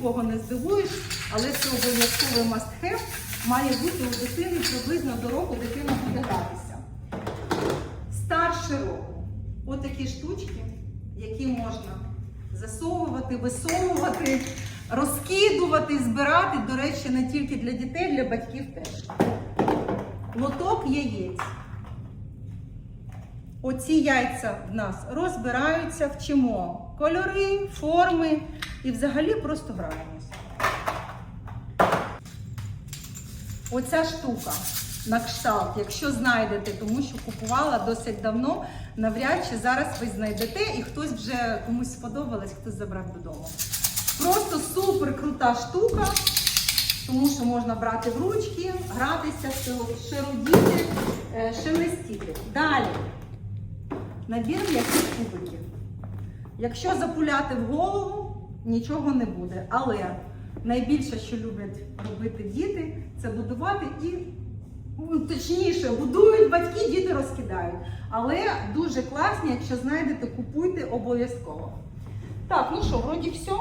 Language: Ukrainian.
нікого не здивуєш, але це обов'язковий have. Має бути у дитини приблизно до року дитина буде гратися. Старше року. Отакі штучки, які можна засовувати, висовувати, розкидувати, збирати. До речі, не тільки для дітей, для батьків теж. Лоток яєць. Оці яйця в нас розбираються, вчимо кольори, форми і взагалі просто граємося. Оця штука на кшталт, якщо знайдете, тому що купувала досить давно, навряд чи зараз ви знайдете і хтось вже комусь сподобалось, хтось забрав додому. Просто супер крута штука, тому що можна брати в ручки, гратися, широдіти, е, шелестіти. Далі. Набір м'яких кубиків. Якщо запуляти в голову, нічого не буде. Але найбільше, що люблять робити діти, це будувати і, ну, точніше, будують батьки, діти розкидають. Але дуже класні, якщо знайдете, купуйте обов'язково. Так, ну що, вроді все.